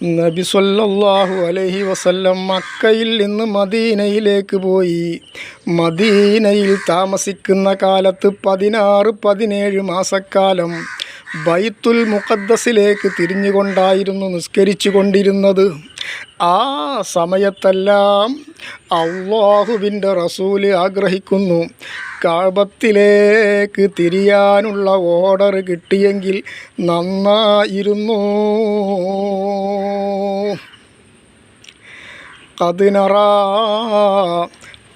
നബി സല്ലല്ലാഹു അലൈഹി വസല്ലം മക്കയിൽ നിന്ന് മദീനയിലേക്ക് പോയി. മദീനയിൽ താമസിക്കുന്ന കാലത്ത് പതിനാറ് പതിനേഴ് മാസക്കാലം ബൈത്തുൽ മുഖദ്ദസിലേക്ക് തിരിഞ്ഞുകൊണ്ടായിരുന്നു നിസ്കരിച്ചു കൊണ്ടിരുന്നത് ആ സമയത്തെല്ലാം അള്ളാഹുവിന്റെ റസൂൽ ആഗ്രഹിക്കുന്നു കാബത്തിലേക്ക് തിരിയാനുള്ള ഓർഡർ കിട്ടിയെങ്കിൽ നന്നായിരുന്നു. കതിനറാ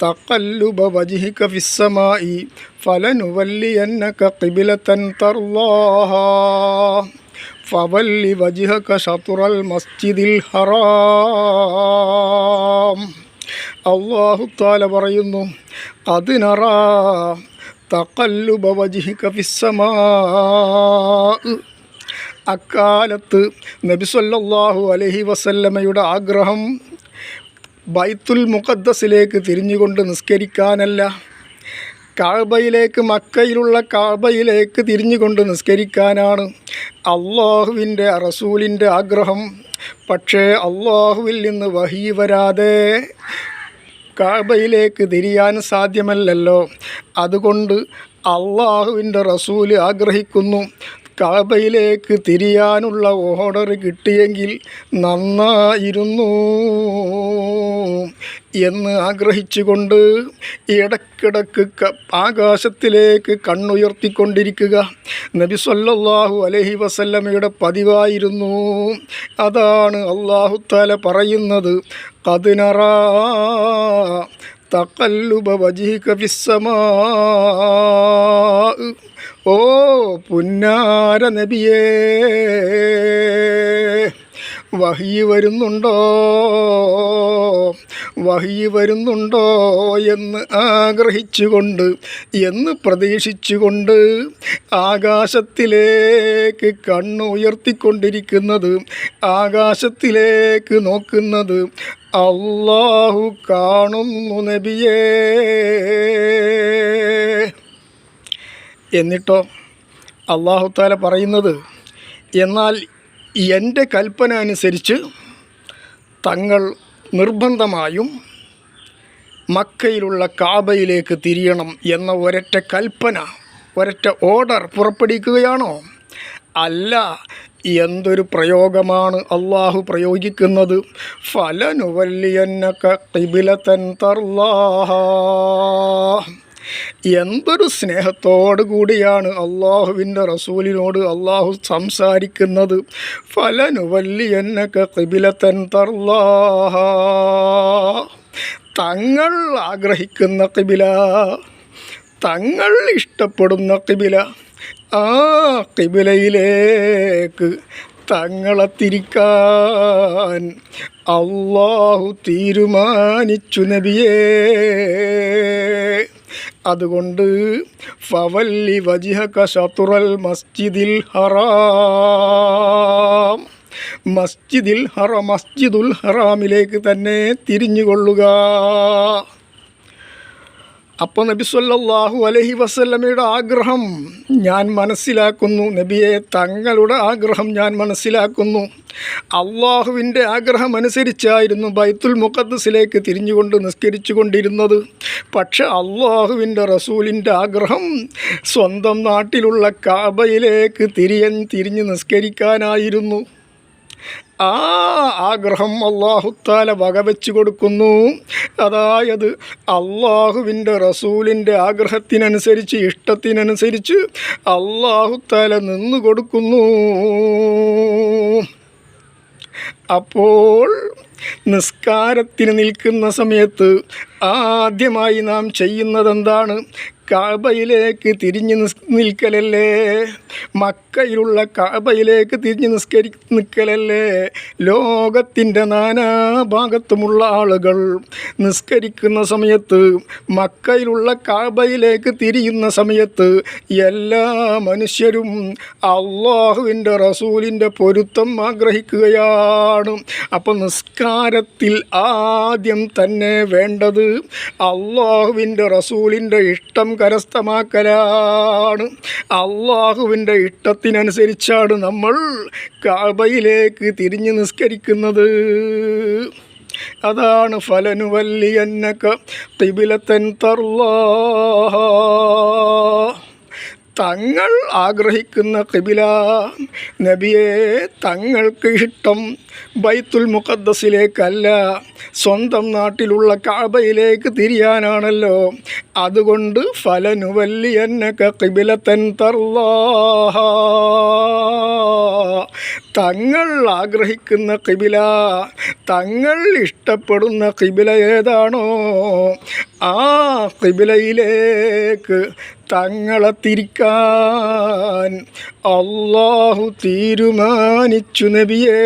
തക്കല്ലുബ വജിഹിക്ക ഫിസ്സമായി فلنولينك قبلة ترضاها فول وجهك شطر المسجد الحرام അള്ളാഹു താല പറയുന്നു അതിനറ തക്കല്ലുബ വജിഹിക ഫിസ്സമാ അക്കാലത്ത് നബി സല്ലല്ലാഹു അലൈഹി വസല്ലമയുടെ ആഗ്രഹം ബൈത്തുൽ മുഖദ്ദസിലേക്ക് തിരിഞ്ഞുകൊണ്ട് നിസ്കരിക്കാനല്ല കാബയിലേക്ക് മക്കയിലുള്ള കാബയിലേക്ക് തിരിഞ്ഞുകൊണ്ട് നിസ്കരിക്കാനാണ് അള്ളാഹുവിന്റെ റസൂലിന്റെ ആഗ്രഹം. പക്ഷേ അള്ളാഹുവിൽ നിന്ന് വഹി വരാതെ കാബയിലേക്ക് തിരിയാൻ സാധ്യമല്ലല്ലോ. അതുകൊണ്ട് അള്ളാഹുവിന്റെ റസൂൽ ആഗ്രഹിക്കുന്നു കാബയിലേക്ക് തിരിയാനുള്ള ഓർഡർ കിട്ടിയെങ്കിൽ നന്നായിരുന്നു എന്ന് ആഗ്രഹിച്ചുകൊണ്ട് ഇടക്കിടക്ക് ആകാശത്തിലേക്ക് കണ്ണുയർത്തിക്കൊണ്ടിരിക്കുക. നബി അലഹി അലൈഹി വസല്ലമയുടെ പതിവായിരുന്നു. അതാണ് അള്ളാഹുത്താല പറയുന്നത്. കതിനറ തക്കല്ലുബ വജീക വിസ്സമാ ഓ പുന്നാര നബിയേ വഹി വരുന്നുണ്ടോ? വഹി വരുന്നുണ്ടോ എന്ന് ആഗ്രഹിച്ചുകൊണ്ട് എന്ന് പ്രതീക്ഷിച്ചുകൊണ്ട് ആകാശത്തിലേക്ക് കണ്ണുയർത്തിക്കൊണ്ടിരിക്കുന്നത് ആകാശത്തിലേക്ക് നോക്കുന്നത് അള്ളാഹു കാണുന്നു നബിയേ. എന്നിട്ടോ അള്ളാഹുത്താല പറയുന്നത് എന്നാൽ എന്റെ കൽപ്പന അനുസരിച്ച് തങ്ങൾ നിർബന്ധമായും മക്കയിലുള്ള കാബയിലേക്ക് തിരിയണം എന്ന ഒരൊറ്റ കൽപ്പന ഒരൊറ്റ ഓർഡർ പുറപ്പെടുവിക്കുകയാണോ? അല്ല എന്തൊരു പ്രയോഗമാണ് അള്ളാഹു പ്രയോഗിക്കുന്നത്? എന്തൊരു സ്നേഹത്തോടു കൂടിയാണ് അള്ളാഹുവിന്റെ റസൂലിനോട് അള്ളാഹു സംസാരിക്കുന്നത്? ഫലനുവല്ലിയന്നക കിബിലത്തൻ തർലാഹ. തങ്ങൾ ആഗ്രഹിക്കുന്ന കിബില തങ്ങൾ ഇഷ്ടപ്പെടുന്ന കിബില. ആ കിബിലയിലേക്ക് തങ്ങളെ തിരിക്കാൻ അള്ളാഹു തീരുമാനിച്ചു നബിയേ. അതുകൊണ്ട് ഫവല്ലി വജിഹക ശത്രുൽ മസ്ജിദിൽ ഹറാം. മസ്ജിദിൽ ഹറ മസ്ജിദുൽ ഹറാമിലേക്ക് തന്നെ തിരിഞ്ഞുകൊള്ളുക. അപ്പോൾ നബി സല്ലല്ലാഹു അലഹി വസല്ലമയുടെ ആഗ്രഹം ഞാൻ മനസ്സിലാക്കുന്നു. നബിയെ തങ്ങളുടെ ആഗ്രഹം ഞാൻ മനസ്സിലാക്കുന്നു. അള്ളാഹുവിന്റെ ആഗ്രഹം അനുസരിച്ചായിരുന്നു ബൈത്തുൽ മുഖദ്സിലേക്ക് തിരിഞ്ഞുകൊണ്ട് നിസ്കരിച്ചു കൊണ്ടിരുന്നത് പക്ഷെ അള്ളാഹുവിന്റെ റസൂലിന്റെ ആഗ്രഹം സ്വന്തം നാട്ടിലുള്ള കാബയിലേക്ക് തിരിയൻ തിരിഞ്ഞ് നിസ്കരിക്കാനായിരുന്നു. ആ ആഗ്രഹം അള്ളാഹുത്താല വകവെച്ച് കൊടുക്കുന്നു. അതായത് അള്ളാഹുവിന്റെ റസൂലിന്റെ ആഗ്രഹത്തിനനുസരിച്ച് ഇഷ്ടത്തിനനുസരിച്ച് അള്ളാഹുത്താല നിന്ന് കൊടുക്കുന്നു. അപ്പോൾ നിസ്കാരത്തിന് നിൽക്കുന്ന സമയത്ത് ആദ്യമായി നാം ചെയ്യുന്നതെന്താണ്? കാബയിലേക്ക് തിരിഞ്ഞ് നിൽക്കലല്ലേ? മക്കയിലുള്ള കാബയിലേക്ക് തിരിഞ്ഞ് നിസ്കരി നിൽക്കലല്ലേ? ലോകത്തിന്റെ നാനാഭാഗത്തുമുള്ള ആളുകൾ നിസ്കരിക്കുന്ന സമയത്ത് മക്കയിലുള്ള കാബയിലേക്ക് തിരിയുന്ന സമയത്ത് എല്ലാ മനുഷ്യരും അള്ളാഹുവിന്റെ റസൂലിന്റെ പൊരുത്തം ആഗ്രഹിക്കുകയാണ്. അപ്പോൾ നിസ്കാരത്തിൽ ആദ്യം തന്നെ വേണ്ടത് അള്ളാഹുവിന്റെ റസൂലിന്റെ ഇഷ്ടം കരസ്ഥമാക്കലാണ്. അള്ളാഹുവിന്റെ ഇഷ്ടത്തിനനുസരിച്ചാണ് നമ്മൾ കാബയിലേക്ക് തിരിഞ്ഞ് നിസ്കരിക്കുന്നത്. അതാണ് ഫലനുവല്ലിയന്നക തിബിലത്തൻ തർലാ തങ്ങൾ ആഗ്രഹിക്കുന്ന കിബില നബിയെ തങ്ങൾക്ക് ഇഷ്ടം ബൈത്തുൽ മുഖദ്ദസിലേക്കല്ല. സ്വന്തം നാട്ടിലുള്ള കാബയിലേക്ക് തിരിയാനാണല്ലോ. അതുകൊണ്ട് ഫലനുവല്ലിയന്നക കിബിലത്തൻ തർവാഹ തങ്ങൾ ആഗ്രഹിക്കുന്ന കിബില തങ്ങൾ ഇഷ്ടപ്പെടുന്ന കിബില ഏതാണോ? ആ കിബിലയിലേക്ക് തങ്ങളെ തിരിക്കാൻ അള്ളാഹു തീരുമാനിച്ചു നബിയേ.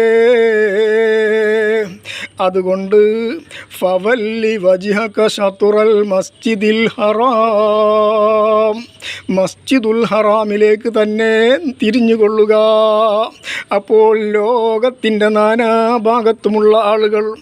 അതുകൊണ്ട് ഫവല്ലി വജിഹക ഷത്തുറൽ മസ്ജിദിൽ ഹറാം. മസ്ജിദുൽ ഹറാമിലേക്ക് തന്നെ തിരിഞ്ഞുകൊള്ളുക. അപ്പോൾ ലോകത്തിന്റെ നാനാഭാഗത്തുമുള്ള ആളുകൾ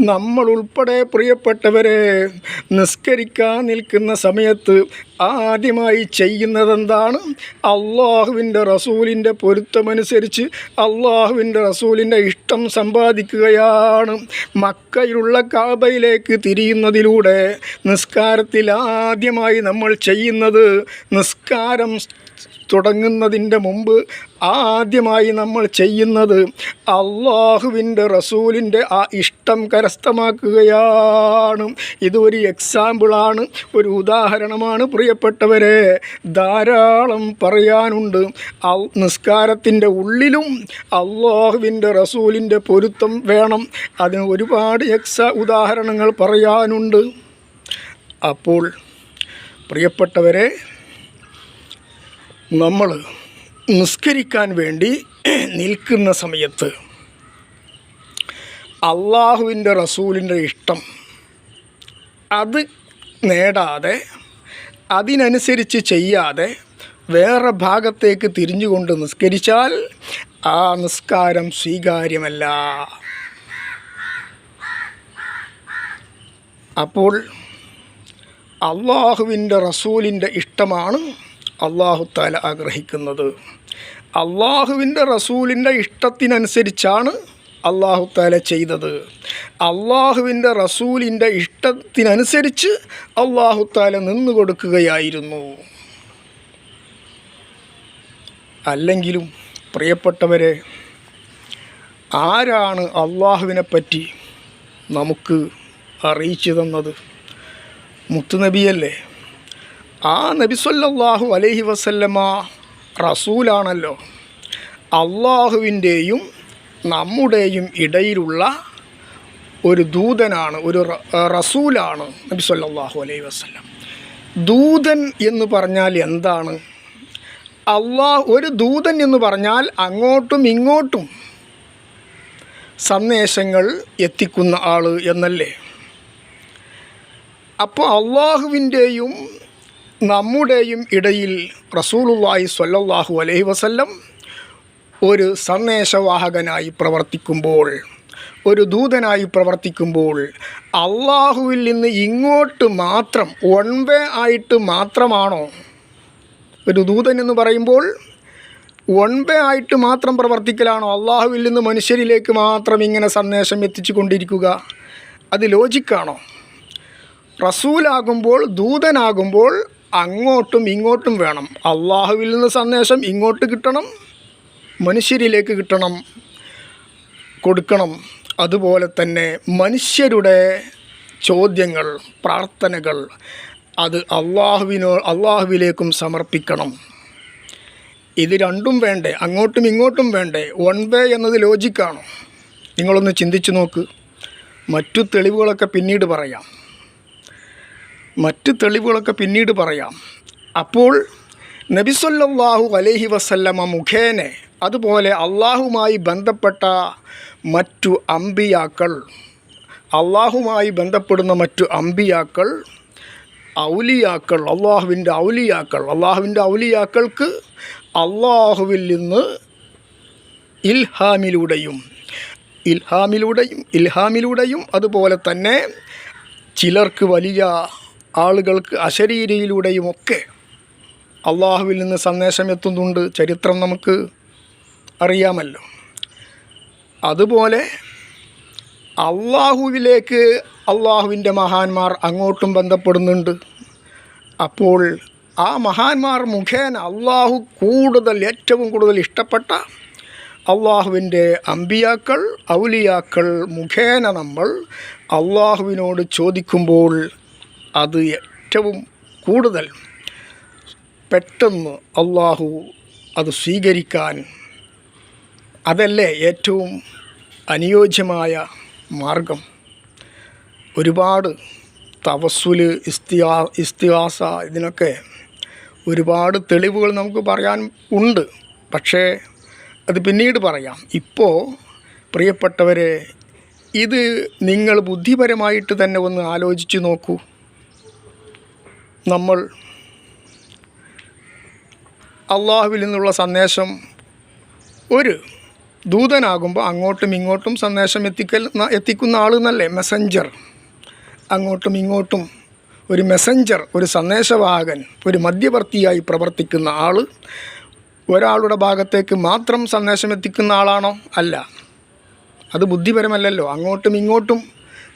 നമ്മൾ ഉൾപ്പെടെ പ്രിയപ്പെട്ടവരെ നിസ്കരിക്കാൻ നിൽക്കുന്ന സമയത്ത് ആദ്യമായി ചെയ്യുന്നതെന്താണ്? അള്ളാഹുവിന്റെ റസൂലിന്റെ പൊരുത്തമനുസരിച്ച് അള്ളാഹുവിന്റെ റസൂലിന്റെ ഇഷ്ടം സമ്പാദിക്കുകയാണ്. മക്കയിലുള്ള കാബയിലേക്ക് തിരിയുന്നതിലൂടെ നിസ്കാരത്തിൽ ആദ്യമായി നമ്മൾ ചെയ്യുന്നത് നിസ്കാരം തുടങ്ങുന്നതിന്റെ മുമ്പ് ആദ്യമായി നമ്മൾ ചെയ്യുന്നത് അള്ളാഹുവിന്റെ റസൂലിന്റെ ആ ഇഷ്ടം കരസ്ഥമാക്കുകയാണ്. ഇതൊരു എക്സാമ്പിളാണ് ഒരു ഉദാഹരണമാണ്. പ്രിയപ്പെട്ടവരെ ധാരാളം പറയാനുണ്ട്. നിസ്കാരത്തിന്റെ ഉള്ളിലും അള്ളാഹുവിന്റെ റസൂലിന്റെ പൊരുത്തം വേണം. അതിന് ഒരുപാട് എക്സ ഉദാഹരണങ്ങൾ പറയാനുണ്ട്. അപ്പോൾ പ്രിയപ്പെട്ടവരെ നമ്മൾ നിസ്കരിക്കാൻ വേണ്ടി നിൽക്കുന്ന സമയത്ത് അള്ളാഹുവിന്റെ റസൂലിന്റെ ഇഷ്ടം അത് നേടാതെ അതിനനുസരിച്ച് ചെയ്യാതെ വേറെ ഭാഗത്തേക്ക് തിരിഞ്ഞുകൊണ്ട് നിസ്കരിച്ചാൽ ആ നിസ്കാരം സ്വീകാര്യമല്ല. അപ്പോൾ അള്ളാഹുവിന്റെ റസൂലിന്റെ ഇഷ്ടമാണ് അള്ളാഹു താല ആഗ്രഹിക്കുന്നത്. അള്ളാഹുവിന്റെ റസൂലിന്റെ ഇഷ്ടത്തിനനുസരിച്ചാണ് അള്ളാഹു താല ചെയ്തത്. അള്ളാഹുവിന്റെ റസൂലിന്റെ ഇഷ്ടത്തിനനുസരിച്ച് അള്ളാഹു താല നിന്നു കൊടുക്കുകയായിരുന്നു. അല്ലെങ്കിലും പ്രിയപ്പെട്ടവരെ ആരാണ് അള്ളാഹുവിനെ പറ്റി നമുക്ക് അറിയിച്ചു തന്നത്? മുത്തുനബിയല്ലേ ആ നബി സല്ലല്ലാഹു അലൈഹി വസല്ലമ റസൂലാണല്ലോ. അള്ളാഹുവിന്റെയും നമ്മുടെയും ഇടയിലുള്ള ഒരു ദൂതനാണ് ഒരു റസൂലാണ് നബി സല്ലാഹു അലൈഹി വസല്ലം. ദൂതൻ എന്ന് പറഞ്ഞാൽ എന്താണ്? അള്ളാഹ് ഒരു ദൂതൻ എന്ന് പറഞ്ഞാൽ അങ്ങോട്ടും ഇങ്ങോട്ടും സന്ദേശങ്ങൾ എത്തിക്കുന്ന ആൾ എന്നല്ലേ? അപ്പോൾ അള്ളാഹുവിന്റെയും നമ്മുടെയും ഇടയിൽ റസൂലുള്ളാഹി സ്വല്ലല്ലാഹു അലൈഹി വസല്ലം ഒരു സന്ദേശവാഹകനായി പ്രവർത്തിക്കുമ്പോൾ ഒരു ദൂതനായി പ്രവർത്തിക്കുമ്പോൾ അള്ളാഹുവിൽ നിന്ന് ഇങ്ങോട്ട് മാത്രം വൺ വേ ആയിട്ട് മാത്രമാണോ? ഒരു ദൂതൻ എന്ന് പറയുമ്പോൾ വൺ വേ ആയിട്ട് മാത്രം പ്രവർത്തിക്കലാണോ? അള്ളാഹുവിൽ നിന്ന് മനുഷ്യരിലേക്ക് മാത്രം ഇങ്ങനെ സന്ദേശം എത്തിച്ചു കൊണ്ടിരിക്കുക അത് ലോജിക്കാണോ റസൂലാകുമ്പോൾ ദൂതനാകുമ്പോൾ അങ്ങോട്ടും ഇങ്ങോട്ടും വേണം. അള്ളാഹുവിൽ നിന്ന് സന്ദേശം ഇങ്ങോട്ട് കിട്ടണം മനുഷ്യരിലേക്ക് കിട്ടണം കൊടുക്കണം. അതുപോലെ തന്നെ മനുഷ്യരുടെ ചോദ്യങ്ങൾ പ്രാർത്ഥനകൾ അത് അള്ളാഹുവിനോ അള്ളാഹുവിലേക്കും സമർപ്പിക്കണം. ഇത് രണ്ടും വേണ്ടേ? അങ്ങോട്ടും ഇങ്ങോട്ടും വേണ്ടേ? വൺ വേ എന്നത് ലോജിക്കാണോ നിങ്ങളൊന്ന് ചിന്തിച്ചു നോക്ക്. മറ്റു തെളിവുകളൊക്കെ പിന്നീട് പറയാം. മറ്റ് തെളിവുകളൊക്കെ പിന്നീട് പറയാം. അപ്പോൾ നബിസൊല്ലാഹു അലൈഹി വസല്ലമ മുഖേനെ അതുപോലെ അള്ളാഹുമായി ബന്ധപ്പെട്ട മറ്റു അമ്പിയാക്കൾ അള്ളാഹുമായി ബന്ധപ്പെടുന്ന മറ്റു അമ്പിയാക്കൾ ഔലിയാക്കൾ അള്ളാഹുവിന്റെ ഔലിയാക്കൾ അള്ളാഹുവിന്റെ ഔലിയാക്കൾക്ക് അള്ളാഹുവിൽ നിന്ന് ഇൽഹാമിലൂടെയും ഇൽഹാമിലൂടെയും ഇൽഹാമിലൂടെയും അതുപോലെ തന്നെ ചിലർക്ക് വലിയ ആളുകൾക്ക് അശരീരിയിലൂടെയുമൊക്കെ അള്ളാഹുവിൽ നിന്ന് സന്ദേശം എത്തുന്നുണ്ട്. ചരിത്രം നമുക്ക് അറിയാമല്ലോ. അതുപോലെ അള്ളാഹുവിലേക്ക് അള്ളാഹുവിന്റെ മഹാന്മാർ അങ്ങോട്ടും ബന്ധപ്പെടുന്നുണ്ട്. അപ്പോൾ ആ മഹാന്മാർ മുഖേന അള്ളാഹു കൂടുതൽ ഏറ്റവും കൂടുതൽ ഇഷ്ടപ്പെട്ട അള്ളാഹുവിന്റെ അമ്പിയാക്കൾ ഔലിയാക്കൾ മുഖേന നമ്മൾ അള്ളാഹുവിനോട് ചോദിക്കുമ്പോൾ അത് ഏറ്റവും കൂടുതൽ പെട്ടെന്ന് അള്ളാഹു അത് സ്വീകരിക്കാൻ അതല്ലേ ഏറ്റവും അനുയോജ്യമായ മാർഗം? ഒരുപാട് തവസ്സുൽ ഇസ്തിയാ ഇസ്തിഹാസ ഇതിനൊക്കെ ഒരുപാട് തെളിവുകൾ നമുക്ക് പറയാൻ ഉണ്ട്. പക്ഷേ അത് പിന്നീട് പറയാം. ഇപ്പോൾ പ്രിയപ്പെട്ടവരെ ഇത് നിങ്ങൾ ബുദ്ധിപരമായിട്ട് തന്നെ ഒന്ന് ആലോചിച്ച് നോക്കൂ. നമ്മൾ അള്ളാഹുവിൽ നിന്നുള്ള സന്ദേശം ഒരു ദൂതനാകുമ്പോൾ അങ്ങോട്ടും ഇങ്ങോട്ടും സന്ദേശം എത്തിക്കൽ എത്തിക്കുന്ന ആൾ എന്നല്ലേ? മെസ്സഞ്ചർ അങ്ങോട്ടും ഇങ്ങോട്ടും ഒരു മെസ്സഞ്ചർ ഒരു സന്ദേശവാഹകൻ ഒരു മധ്യവർത്തിയായി പ്രവർത്തിക്കുന്ന ആൾ ഒരാളുടെ ഭാഗത്തേക്ക് മാത്രം സന്ദേശം എത്തിക്കുന്ന ആളാണോ? അല്ല. അത് ബുദ്ധിപരമല്ലല്ലോ. അങ്ങോട്ടും ഇങ്ങോട്ടും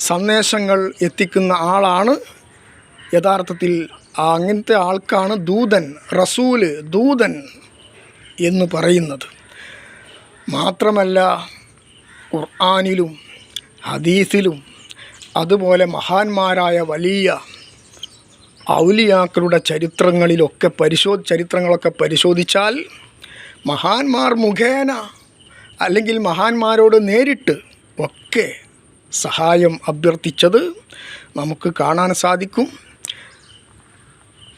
സന്ദേശങ്ങൾ എത്തിക്കുന്ന ആളാണ് യഥാർത്ഥത്തിൽ അങ്ങനത്തെ ആൾക്കാണ് ദൂതൻ റസൂൽ ദൂതൻ എന്ന് പറയുന്നത്. മാത്രമല്ല ഖുർആാനിലും ഹദീസിലും അതുപോലെ മഹാന്മാരായ വലിയ ഔലിയാക്കളുടെ ചരിത്രങ്ങളിലൊക്കെ പരിശോ ചരിത്രങ്ങളൊക്കെ പരിശോധിച്ചാൽ മഹാന്മാർ മുഖേന അല്ലെങ്കിൽ മഹാന്മാരോട് നേരിട്ട് ഒക്കെ സഹായം അഭ്യർത്ഥിച്ചത് നമുക്ക് കാണാൻ സാധിക്കും.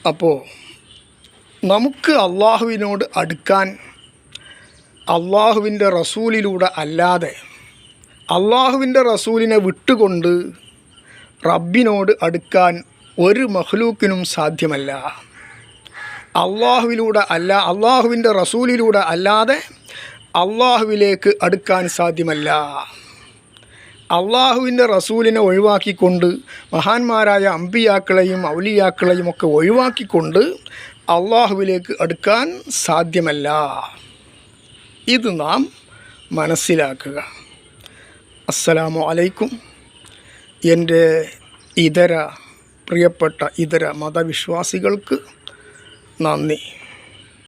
അപ്പോൾ നമുക്ക് അള്ളാഹുവിനോട് അടുക്കാൻ അള്ളാഹുവിന്റെ റസൂലിലൂടെ അല്ലാതെ അള്ളാഹുവിന്റെ റസൂലിനെ വിട്ടുകൊണ്ട് റബ്ബിനോട് അടുക്കാൻ ഒരു മഹ്ലൂക്കിനും സാധ്യമല്ല. അള്ളാഹുവിലൂടെ അല്ല അള്ളാഹുവിന്റെ റസൂലിലൂടെ അല്ലാതെ അള്ളാഹുവിലേക്ക് അടുക്കാൻ സാധ്യമല്ല. അള്ളാഹുവിന്റെ റസൂലിനെ ഒഴിവാക്കിക്കൊണ്ട് മഹാന്മാരായ അമ്പിയാക്കളെയും ഔലിയാക്കളെയും ഒക്കെ ഒഴിവാക്കിക്കൊണ്ട് അള്ളാഹുവിലേക്ക് അടുക്കാൻ സാധ്യമല്ല. ഇത് നാം മനസ്സിലാക്കുക. അസ്സലാമു അലൈക്കും. എന്റെ ഇതര പ്രിയപ്പെട്ട ഇതര മതവിശ്വാസികൾക്ക് നന്ദി.